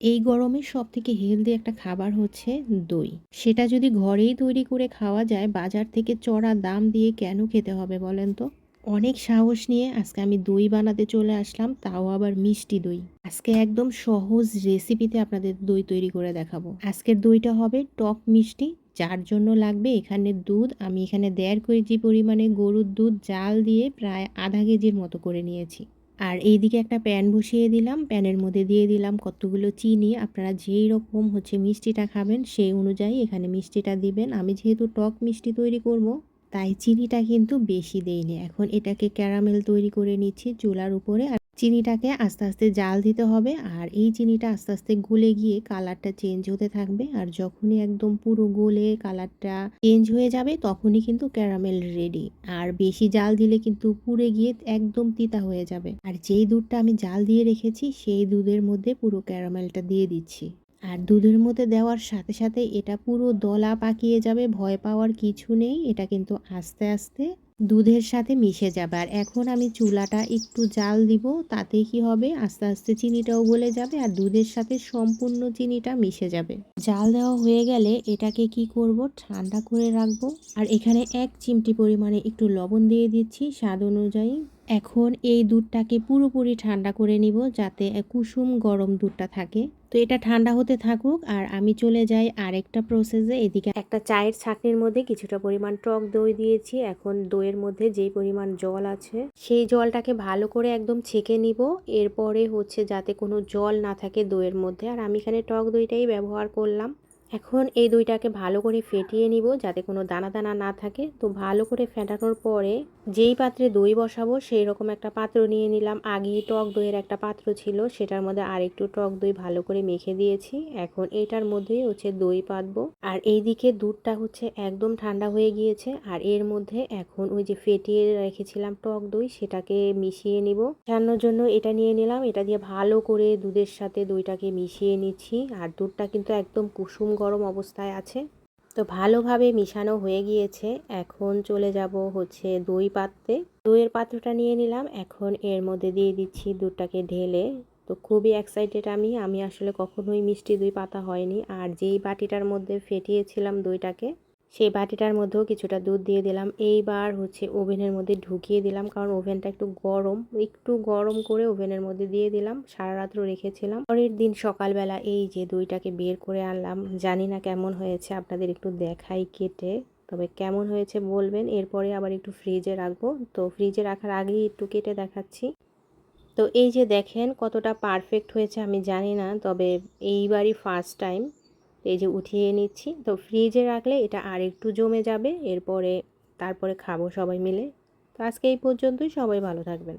এই গরমে সব থেকে হেলদি একটা খাবার হচ্ছে দই। সেটা যদি ঘরেই তৈরি করে খাওয়া যায়, বাজার থেকে চড়া দাম দিয়ে কেন খেতে হবে বলেন তো? অনেক সাহস নিয়ে আজকে আমি দই বানাতে চলে আসলাম, তাও আবার মিষ্টি দই। আজকে একদম সহজ রেসিপিতে আপনাদের দই তৈরি করে দেখাবো। আজকের দইটা হবে টক মিষ্টি, যার জন্য লাগবে এখানে দুধ। আমি এখানে দেড় কেজি পরিমাণে গরুর দুধ, জাল দিয়ে প্রায় আধা কেজির মতো করে নিয়েছি। আর এইদিকে একটা প্যান বসিয়ে দিলাম। প্যানের মধ্যে দিয়ে দিলাম কতগুলো চিনি। আপনারা যেই রকম হচ্ছে মিষ্টিটা খাবেন সেই অনুযায়ী এখানে মিষ্টিটা দিবেন। আমি যেহেতু টক মিষ্টি তৈরি করব, তাই চিনিটা কিন্তু বেশি দেইনি। এখন এটাকে ক্যারামেল তৈরি করে নিচ্ছি চুলার উপরে। আর চিনিটাকে আস্তে আস্তে জাল দিতে হবে আর এই চিনিটা আস্তে আস্তে গলে গিয়ে কালারটা চেঞ্জ হতে থাকবে। আর যখনই একদম পুরো গলে কালারটা চেঞ্জ হয়ে যাবে তখনই কিন্তু ক্যারামেল রেডি। আর বেশি জাল দিলে কিন্তু পুড়ে গিয়ে একদম তিতা হয়ে যাবে। আর যেই দুধটা আমি জাল দিয়ে রেখেছি সেই দুধের মধ্যে পুরো ক্যারামেলটা দিয়ে দিচ্ছি। আর দুধের মধ্যে দেওয়ার সাথে সাথে এটা পুরো দলা পাকিয়ে যাবে, ভয় পাওয়ার কিছু নেই। এটা কিন্তু আস্তে আস্তে দুধের সাথে মিশে যাবে। আর এখন আমি চুলাটা একটু জাল দিব তাতে কি হবে? আস্তে আস্তে চিনিটাও গলে যাবে আর দুধের সাথে সম্পূর্ণ চিনিটা মিশে যাবে। জাল দেওয়া হয়ে গেলে এটাকে কি করব? ঠান্ডা করে রাখব। আর এখানে এক চিমটি পরিমাণে একটু লবণ দিয়ে দিচ্ছি স্বাদ অনুযায়ী। এখন এই দুধটাকে পুরোপুরি ঠান্ডা করে নিব যাতে কুসুম গরম দুধটা থাকে। তো এটা ঠান্ডা হতে থাকুক আর আমি চলে যাই আরেকটা প্রসেসে এদিকে একটা চায়ের ছাকনির মধ্যে কিছুটা পরিমাণ টক দই দিয়েছি। এখন দইয়ের মধ্যে যে পরিমাণ জল আছে, সেই জলটাকে ভালো করে একদম ছেঁকে নিব। এরপরে হচ্ছে যাতে কোনো জল না থাকে দইয়ের মধ্যে। আর আমি এখানে টক দইটাই ব্যবহার করলাম। এখন এই দইটাকে ভালো করে ফেটিয়ে নিব যাতে কোনো দানা দানা না থাকে। তো ভালো করে ফেটানোর পরে যেই পাত্রে দই বসাবো সেই রকম একটা পাত্র নিয়ে নিলাম। আগেই টক দইয়ের একটা পাত্র ছিল, সেটার মধ্যে আরেকটু টক দই ভালো করে মেখে দিয়েছি। এখন এটার মধ্যেই হচ্ছে দই পাতবো। আর এই দিকে দুধটা হচ্ছে একদম ঠান্ডা হয়ে গিয়েছে। আর এর মধ্যে এখন ওই যে ফেটিয়ে রেখেছিলাম টক দই, সেটাকে মিশিয়ে নিব। রান্নার জন্য এটা নিয়ে নিলাম। এটা দিয়ে ভালো করে দুধের সাথে দইটাকে মিশিয়ে নিচ্ছি। আর দুধটা কিন্তু একদম কুসুম গরম অবস্থায় আছে। তো ভালোভাবে মিশানো হয়ে গিয়েছে। এখন চলে যাব হচ্ছে দই পাত্রে। দইয়ের পাত্রটা নিয়ে নিলাম। এখন এর মধ্যে দিয়ে দিচ্ছি দুধটাকে ঢেলে। তো খুবই এক্সাইটেড আমি। আমি আসলে কখনোই মিষ্টি দই পাতা হয়নি। আর যেই বাটিটার মধ্যে ফেটিয়েছিলাম দইটাকে সেই বাটিটার মধ্যেও কিছুটা দুধ দিয়ে দিলাম। এইবার হচ্ছে ওভেনের মধ্যে ঢুকিয়ে দিলাম, কারণ ওভেনটা একটু গরম। একটু গরম করে ওভেনের মধ্যে দিয়ে দিলাম, সারা রাত্র রেখেছিলাম। পরের দিন সকালবেলা এই যে দইটাকে বের করে আনলাম, জানি না কেমন হয়েছে, আপনাদের একটু দেখাই কেটে। তবে কেমন হয়েছে বলবেন, এরপরে আবার একটু ফ্রিজে রাখব। তো ফ্রিজে রাখার আগেই একটু কেটে দেখাচ্ছি। তো এই যে দেখেন কতটা পারফেক্ট হয়েছে, আমি জানি না, তবে এইবারই ফার্স্ট টাইম এই যে উঠিয়ে নিচ্ছি। তো ফ্রিজে রাখলে এটা আর একটু জমে যাবে। এরপরে তারপরে খাব সবাই মিলে। তো আজকে এই পর্যন্তই। সবাই ভালো থাকবেন।